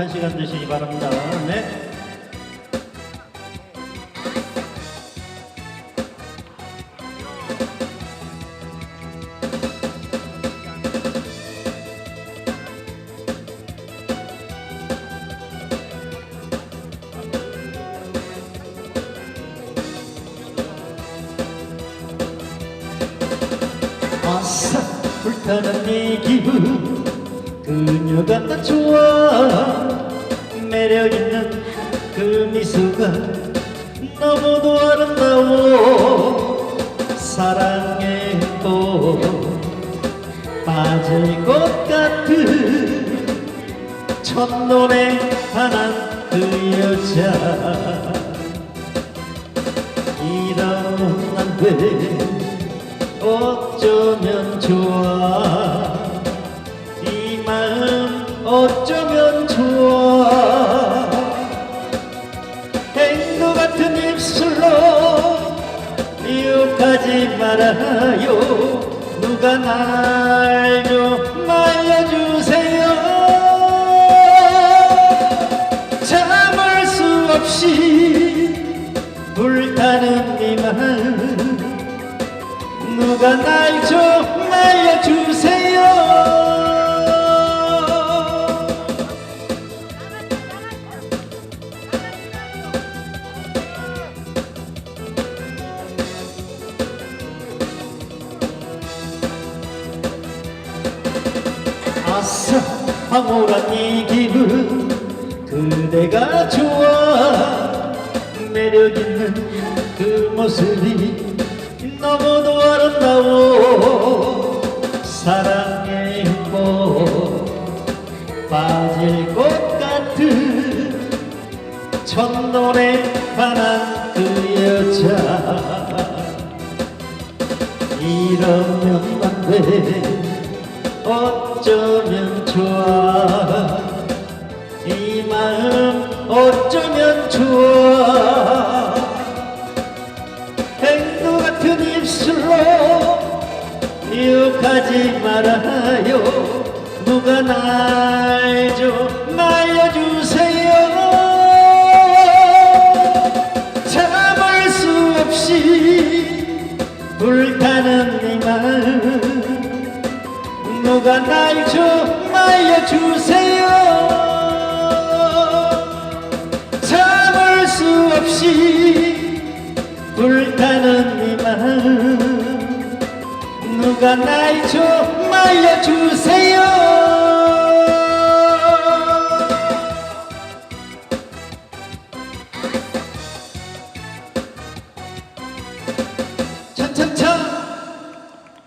행복한 시간 되시기 바랍니다. 네. 아싸 불타는 네 기분 그녀가 딱 좋아. 매력있는 그 미소가 너무도 아름다워. 사랑에 또 빠질 것 같은 첫눈에 반한 그 여자. 이러면 안돼 어쩌면 좋아 어쩌면 좋아. 행도 같은 입술로 미혹하지 말아요. 누가 날 좀 말려주세요. 참을 수 없이 불타는 이 마음. 누가 날 좀 말려주세요 아싸 황홀한 이 기분 그대가 좋아. 매력있는 그 모습이 너무도 아름다워. 사랑의 행복 빠질 것 같은 첫눈에 반한 그 여자. 이러면 안돼 어쩌면 좋아? 이 마음 어쩌면 좋아? 행도 같은 입술로 미혹하지 말아요. 누가 날 좀 누가 날 좀 말려주세요. 참을 수 없이 불타는 이맘 누가 날 좀 말려주세요.